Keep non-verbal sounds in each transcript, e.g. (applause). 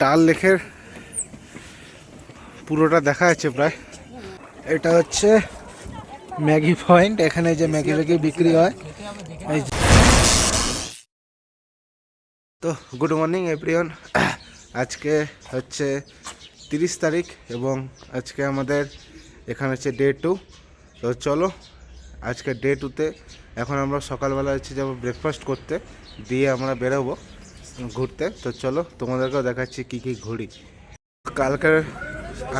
ডাল লেখের পুরোটা দেখা যাচ্ছে প্রায়। এটা হচ্ছে ম্যাগি পয়েন্ট, এখানে যে ম্যাগি ম্যাগি বিক্রি হয়। তো গুড মর্নিং এভরিওয়ান। আজকে হচ্ছে তিরিশ তারিখ এবং আজকে আমাদের এখানে হচ্ছে ডে টু। তো চলো, আজকে ডে টুতে এখন আমরা সকালবেলা হচ্ছে যাব ব্রেকফাস্ট করতে, দিয়ে আমরা বেরোবো। ঘুরতে। তো চলো, তোমাদেরকেও দেখাচ্ছি কী কী ঘুরি। কালকের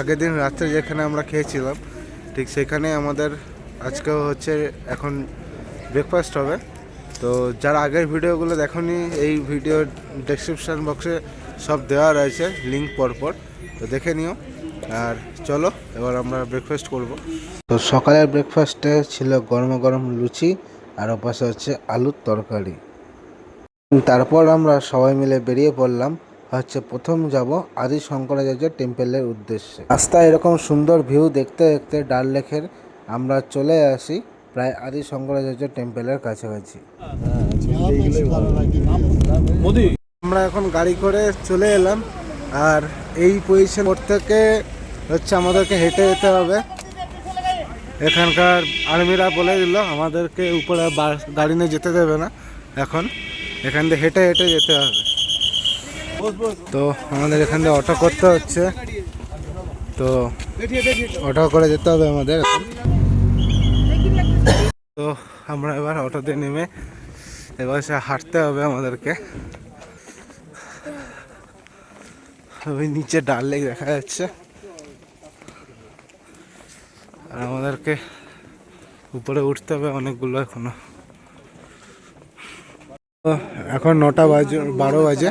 আগের দিন রাত্রে যেখানে আমরা খেয়েছিলাম, ঠিক সেখানে আমাদের আজকেও হচ্ছে এখন ব্রেকফাস্ট হবে। তো যারা আগের ভিডিওগুলো দেখনি, এই ভিডিও ডেসক্রিপশান বক্সে সব দেওয়া রয়েছে লিঙ্ক পরপর। তো দেখে নিও। আর চলো, এবার আমরা ব্রেকফাস্ট করব। তো সকালের ব্রেকফাস্টে ছিল গরম গরম লুচি, আর ওপাশে হচ্ছে আলুর তরকারি। তারপর আমরা সবাই মিলে বেরিয়ে পড়লাম হচ্ছে প্রথম যাব আদি শঙ্করাচার্য টেম্পেলের উদ্দেশ্যে। রাস্তায় এরকম সুন্দর ভিউ দেখতে দেখতে ডাল লেকের আমরা চলে আসি প্রায় আদি শঙ্করাচার্য টেম্পেলের কাছাকাছি আমরা এখন গাড়ি করে চলে এলাম আর এই পজিশন থেকে হচ্ছে আমাদেরকে হেঁটে যেতে হবে। এখানকার আর্মিরা বলে দিল আমাদেরকে উপরে গাড়ি নিয়ে যেতে দেবে না এখন। এখান দিয়ে হেঁটে হেঁটে যেতে হবে। তো আমাদের এখান দিয়ে অটো করতে হচ্ছে। তো অটো করে যেতে হবে আমাদের। তো আমরা এবার অটোতে নেমে এবার সে হাঁটতে হবে আমাদেরকে। ওই নিচে ডাল লেক দেখা যাচ্ছে। আর আমাদেরকে উপরে উঠতে হবে অনেকগুলো এখনও। এখন নটা বাজে, বারো বাজে।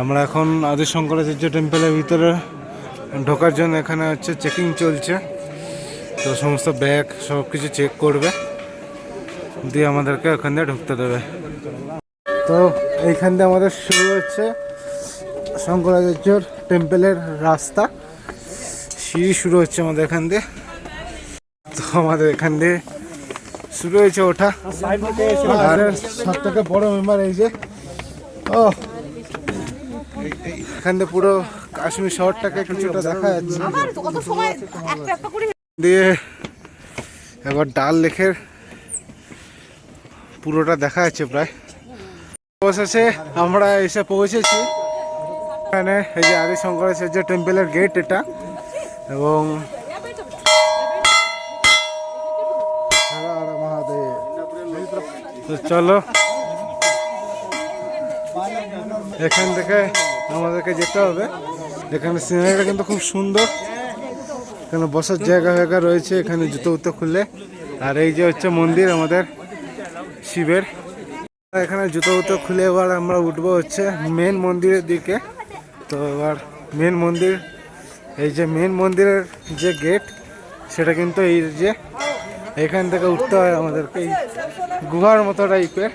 আমরা এখন আদি শঙ্করাচার্য টেম্পলের ভিতরে ঢোকার জন্য এখানে হচ্ছে চেকিং চলছে। তো সমস্ত ব্যাগ সব কিছু চেক করবে। দিয়ে আমাদেরকে ওখান দিয়ে ঢুকতে দেবে। তো এইখান দিয়ে আমাদের শুরু হচ্ছে শঙ্করাচার্যর টেম্পলের রাস্তা। সিঁড়ি শুরু হচ্ছে আমাদের এখান দিয়ে। তো আমাদের এখান দিয়ে শুরু হয়েছে ওঠা। আর সব থেকে বড় মেম্বার এই যে। ও। এখান পুরো কাশ্মীর শহরটাকে কিছুটা দেখা যাচ্ছে। দিয়ে এবার ডাল লেকের পুরোটা দেখা যাচ্ছে প্রায়। অবশেষে আমরা এসে পৌঁছেছি। এখানে এই যে আদি শঙ্করাচার্য টেম্পলের গেট এটা। এবং তো চলো। এখান থেকে আমাদেরকে যেতে হবে। এখানে সিনারিটা কিন্তু খুব সুন্দর। এখানে বসার জায়গা ফায়গা রয়েছে এখানে জুতো উতো খুললে আর এই যে হচ্ছে মন্দির আমাদের শিবের। এখানে জুতো উতো খুলে এবার আমরা উঠবো হচ্ছে মেন মন্দিরের দিকে। তো এবার মেন মন্দির, এই যে মেন মন্দিরের যে গেট সেটা কিন্তু এই যে এখান থেকে উঠতে হয় আমাদেরকে। গুহার মতো টাইপের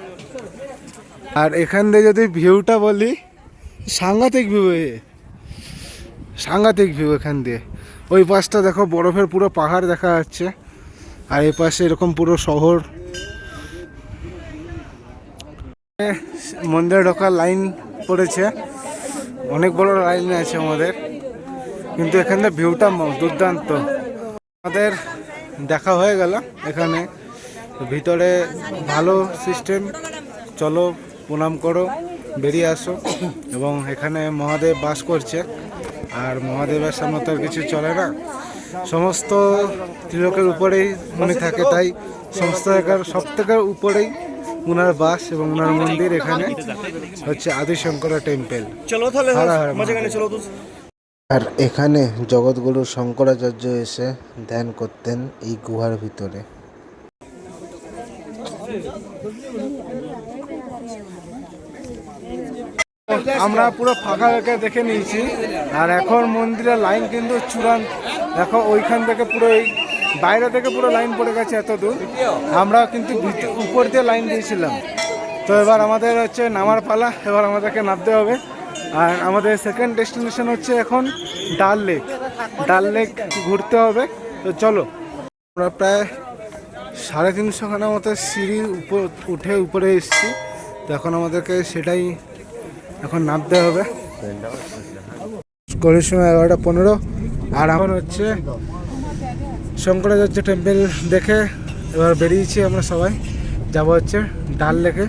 আর এখান দিয়ে যদি ভিউটা বলি, সাংঘাতিক ভিউ সাংঘাতিক ভিউ এখান দিয়ে। ওই পাশটা দেখো, বরফের পুরো পাহাড় দেখা যাচ্ছে। আর এই পাশে এরকম পুরো শহর। মন্দিরে ঢোকার লাইন পড়েছে। অনেক বড় লাইন আছে আমাদের। কিন্তু এখান ভিউটা দুর্দান্ত। আমাদের দেখা হয়ে গেল এখানে। ভিতরে ভালো সিস্টেম। চলো প্রণাম করো বেরিয়ে আসো। এবং এখানে মহাদেব বাস করছে। আর মহাদেবের সামনে তো আর কিছু চলে না। সমস্ত ত্রিলোকের উপরেই উনি থাকে তাই সমস্ত জায়গার সব থেকে উপরেই উনার বাস এবং উনার মন্দির এখানে হচ্ছে আদিশঙ্করা টেম্পল। চলো তাহলে হর হর মাঝখানে আর এখানে জগৎগুরু শঙ্করাচার্য এসে ধ্যান করতেন এই গুহার ভিতরে। আমরা পুরো ফাঁকা ফাঁকা দেখে নিয়েছি। আর এখন মন্দিরের লাইন কিন্তু চূড়ান্ত। দেখো, ওইখান থেকে পুরো এই বাইরে থেকে পুরো লাইন পড়ে গেছে এত দূর। আমরা কিন্তু উপর দিয়ে লাইন দিয়েছিলাম। তো এবার আমাদের হচ্ছে নামার পালা, এবার আমাদেরকে নামতে হবে। আর আমাদের সেকেন্ড ডেস্টিনেশন হচ্ছে এখন ডাল লেক ডাল লেক ঘুরতে হবে। তো চলো। আমরা প্রায় সাড়ে তিনশো খানা মতো সিঁড়ি উপর উঠে উপরে এসেছি। তো এখন আমাদেরকে সেটাই এখন নামতে হবে। ঘড়ির সময় এগারোটা পনেরো। আর এখন হচ্ছে শঙ্করাচার্য টেম্পল দেখে এবার বেরিয়েছি আমরা সবাই। যাব হচ্ছে ডাল লেকে।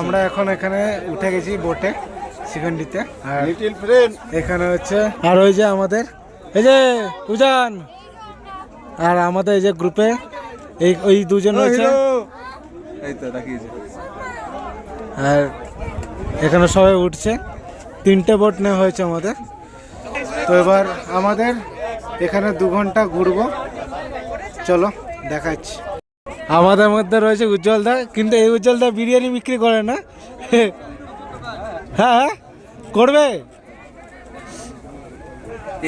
আমরা এখন এখানে উঠে গেছি বোটে। সিকন্ডিতে আর লিটিল ফ্রেন্ড এখানে হচ্ছে আর ওই যে আমাদের এই যে উজান। আর আমাদের এই যে গ্রুপে এই ওই দুজন রয়েছে। এই তো রাখিয়েছে আর এখানে সবাই উঠছে। তিনটে বোট নেওয়া হয়েছে আমাদের। তো এবার আমাদের এখানে দু ঘণ্টা ঘুরবো। চলো দেখাচ্ছি। আমাদের মধ্যে রয়েছে উজ্জ্বল দা কিন্তু এই উজ্জ্বল দা বিরিয়ানি বিক্রি করে না। (laughs) হ্যাঁ হ্যাঁ করবে?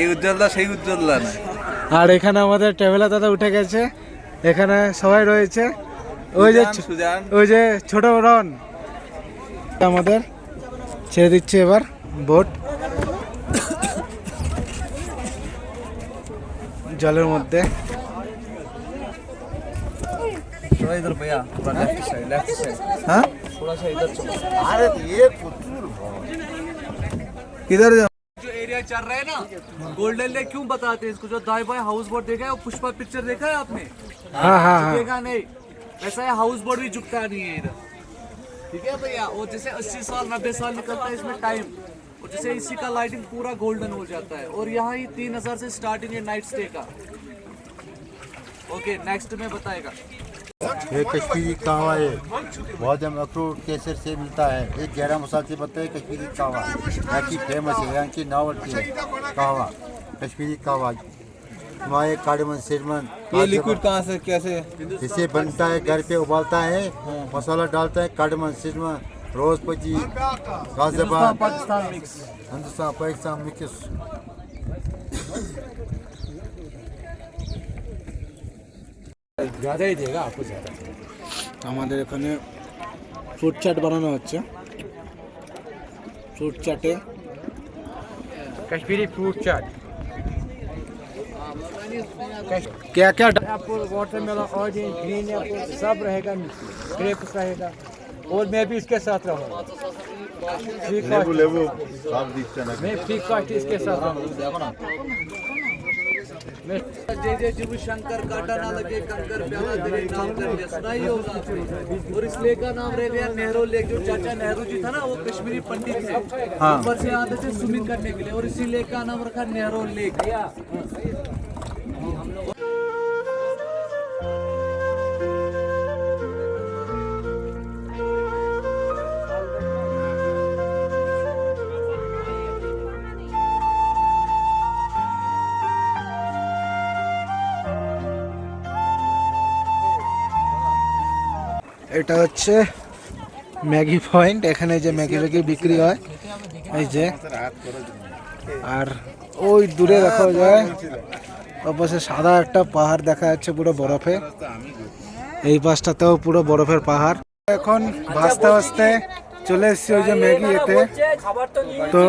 এই উজ্জ্বলদা সেই উজ্জ্বলদা না। আর এখানে আমাদের ট্রাভেলার দাদা উঠে গেছে। এখানে সবাই রয়েছে। ওই যে সুজান। ওই যে ছোট রন। আমাদের ছেড়ে দিচ্ছে এবার বোট। জলের মধ্যে। थोड़ा किधर जा जो एरिया चल रहा है ना गोल्डन लेक क्यों बताते हैं इसको? जो दाई बाई हाउस बोट देखा है पुष्पा पिक्चर देखा है आपने? हाँ हाँ हाँ। देखा नहीं। वैसा ये हाउस बोट भी झुकता नहीं है इधर। ठीक है भैया? वो जैसे 80 साल 90 साल निकलता है इसमें टाइम और जैसे इसी का लाइटिंग पूरा गोल्डन हो जाता है। और यहाँ ही तीन हज़ार से स्टार्टिंग है नाइट स्टे का। ओके नेक्स्ट में बताएगा। ये कश्मीरी कहवा है। बहुत अखरोट केसर से मिलता है। एक ग्यारह मसाल से बनता है कश्मीरी कहवा यहाँ की फ़ेमस है यहाँ की नावट की है। कहवा कश्मीरी कहवा हमारे काडमन सिरमन ये लिक्विड कहाँ से कैसे? इसे बनता है घर पे उबालता है मसाला डालता है काडमन सिरमन रोज पची गाजियाबाद पाकिस्तान मिक्स। हिंदुस्तान पाकिस्तान मिक्स আমাদের এখানে ফ্রুট চাট বানানো হচ্ছে ফ্রুট চাটে कश्मीरी फ्रूट चाट क्या क्या आपको वाटरमेलन ऑरेंज ग्रीन एप्पल सब रहेगा ग्रेप्स रहेगा और मैं भी इसके साथ रहूँगा फ्री कॉस्ट मैं फ्री कॉस्ट इसके साथ रहूँगा मैं जय जय शिव शंकर काटा ना लगे कंकर प्याला तेरे नाम कर लिया सुना ही होगा आपने और इस लेख का नाम रह गया नेहरू लेख जो चाचा नेहरू जी था ना वो कश्मीरी पंडित थे। ऊपर से आते थे स्विमिंग करने के लिए और इसी लेख का नाम रखा नेहरू लेक। এটা হচ্ছে ম্যাগি পয়েন্ট। এখানে যে ম্যাগি ম্যাগি বিক্রি হয়, এই যে। আর ওই দূরে দেখা যায় অবশ্য সাদা একটা পাহাড় দেখা যাচ্ছে পুরো বরফে। এই পাশটাতেও পুরো বরফের পাহাড়। এখন ভাসতে ভাসতে চলে এসেছি ওই যে ম্যাগি এতে। তো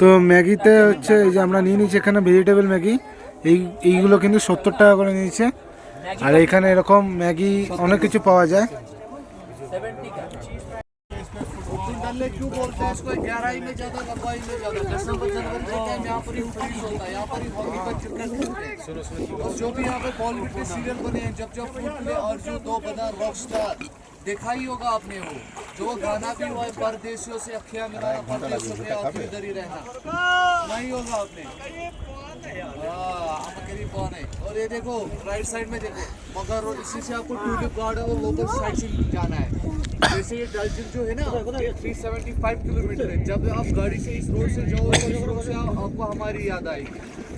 তো ম্যাগিতে হচ্ছে এই যে আমরা নিয়ে নিচ্ছি এখানে ভেজিটেবল ম্যাগি। এই, এইগুলো কিন্তু সত্তর টাকা করে নিয়েছে। আর এখানে এরকম ম্যাগি অনেক কিছু পাওয়া যায় डल लेक क्यों बोलते हैं इसको गहराई में ज्यादा लंबाई में ज्यादा दिसंबर जनवरी के टाइम यहाँ पर ही फ्रीज होता है यहाँ पर ही हॉकी का चिकन खेलते हैं और जो भी यहाँ पे बॉलीवुड के सीरियल बने हैं जब जब फूट प्ले और जो दो बना रॉक स्टार देखा ही होगा आपने वो। जो गाना भी हुआ है परदेशियों से अखियाँ मिलाना परदेशियों पे आखिर इधर ही रहना। नहीं होगा आपने। हाँ, करीब कौन है? और ये देखो राइट साइड में देखो मगर इसी से आपको टूलिप गार्डन और लोकल साइड से जाना है। जैसे ये डल झील जो है ना ये 375 किलोमीटर है। जब आप गाड़ी से इस रोड से जाओगे तो इस रोड से आपको हमारी याद आएगी। से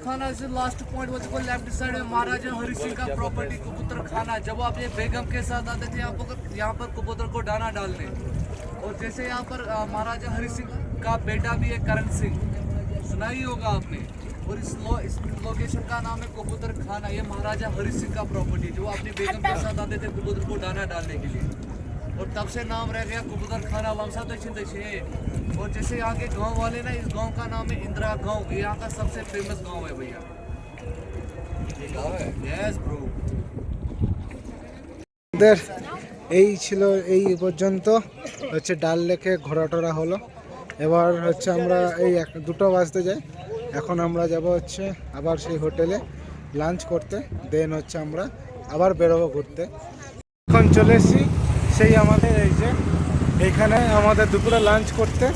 खाना से लास्ट पॉइंट वो लेफ़्ट साइड में महाराजा हरि सिंह का प्रॉपर्टी कबूतर खाना। जब आप ये बेगम के साथ आते थे यहाँ पर यहाँ पर कबूतर को दाना डालने। और जैसे यहाँ पर महाराजा हरि सिंह का बेटा भी है करण सिंह। सुना ही होगा आपने। और इस लो, इस लोकेशन का नाम है कबूतर खाना। ये महाराजा हरि सिंह का प्रॉपर्टी जो अपनी बेगम के साथ आते थे कबूतर को दाना डालने के लिए। और तब से नाम रह गया कबूतर खाना वंशा दक्षिण दक्षिण और जैसे यहाँ के गांव वाले ना इस गांव का नाम है इंदिरा गांव ये यहाँ का सबसे फेमस गांव है भैया यस ब्रो আমাদের এই ছিল এই পর্যন্ত হচ্ছে ডাল লেকে ঘোরাটোরা হলো এবার হচ্ছে আমরা এই এক দুটো বাজতে যাই এখন আমরা যাব হচ্ছে আবার সেই হোটেলে লাঞ্চ করতে দেন হচ্ছে আমরা আবার বেরোবো ঘুরতে এখন চলে এসেছি সেই আমাদের এই যে এইখানে আমাদের দুপুরে লাঞ্চ করতে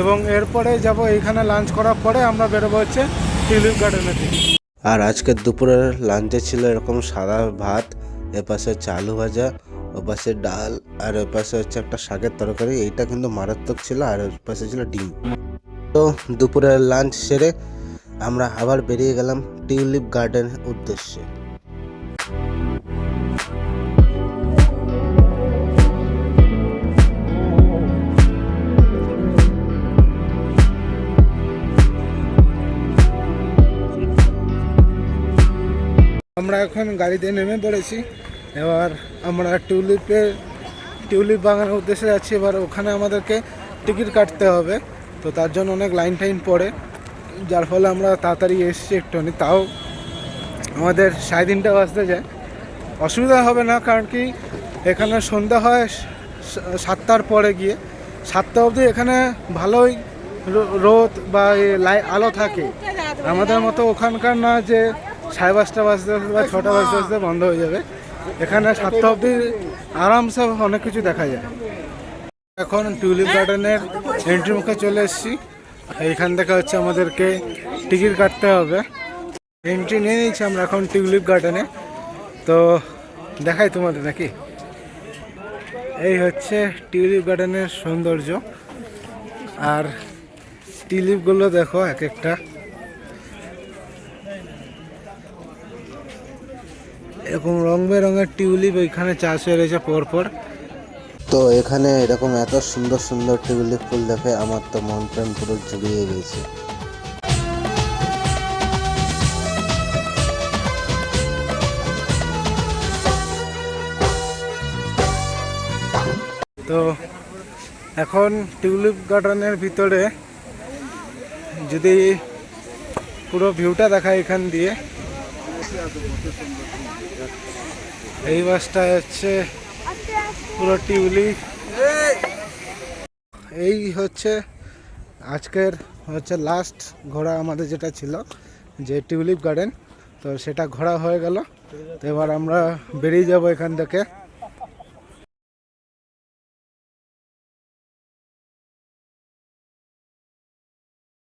এবং এরপরে যাব এইখানে লাঞ্চ করার পরে আমরা বেরোবো হচ্ছে টিউলিপ গার্ডেনের দিকে আর আজকে দুপুরের লাঞ্চে ছিল এরকম সাদা ভাত এপাশে হচ্ছে আলু ভাজা ওপাশে ডাল, আর ওপাশে হচ্ছে একটা শাকের তরকারি, এইটা কিন্তু মারাত্মক ছিল, আর ওপাশে ছিল ডিম। তো দুপুরের লাঞ্চ সেরে আমরা আবার বেরিয়ে গেলাম টিউলিপ গার্ডেনের উদ্দেশ্যে। আমরা এখন গাড়িতে নেমে পড়েছি। এবার আমরা টিউলিপের টিউলিপ বাগানের উদ্দেশ্যে যাচ্ছি। এবার ওখানে আমাদেরকে টিকিট কাটতে হবে। তো তার জন্য অনেক লাইন টাইন পড়ে। যার ফলে আমরা তাড়াতাড়ি এসেছি একটুখানি তাও আমাদের সাড়ে তিনটা বাজতে যায়। অসুবিধা হবে না, কারণ কি এখানে সন্ধ্যা হয় সাতটার পরে গিয়ে। সাতটা অবধি এখানে ভালোই রোদ বা লাই, আলো থাকে। আমাদের মতো ওখানকার না যে সাড়ে পাঁচটা বাজতে বা ছটা বাজতে বাজতে বন্ধ হয়ে যাবে। এখানে সাতটা অবধি আরামসে অনেক কিছু দেখা যায়। এখন টিউলিপ গার্ডেনের এন্ট্রি মুখে চলে এসেছি। এইখান থেকে হচ্ছে আমাদেরকে টিকিট কাটতে হবে। এন্ট্রি নিয়ে নিয়েছি আমরা এখন টিউলিপ গার্ডেনে। তো দেখাই তোমাদের নাকি। এই হচ্ছে টিউলিপ গার্ডেনের সৌন্দর্য। আর টিউলিপগুলো দেখো এক একটা। এরকম রং বেরঙের টিউলিপ ওইখানে চাষ হয়ে রয়েছে পরপর। তো এখানে এরকম এত সুন্দর সুন্দর টিউলিপ ফুল দেখে আমার তো মন প্রাণ পুরো জুড়িয়ে গেছে তো এখন টিউলিপ গার্ডেনের ভিতরে যদি পুরো ভিউটা দেখায় এখান দিয়ে। এই বাসটা হচ্ছে পুরো টিউলি। এই হচ্ছে আজকের হচ্ছে লাস্ট ঘোড়া আমাদের যেটা ছিল, যে টিউলিপ গার্ডেন তো সেটা ঘোরা হয়ে গেল। তো এবার আমরা বেরিয়ে যাব এখান থেকে।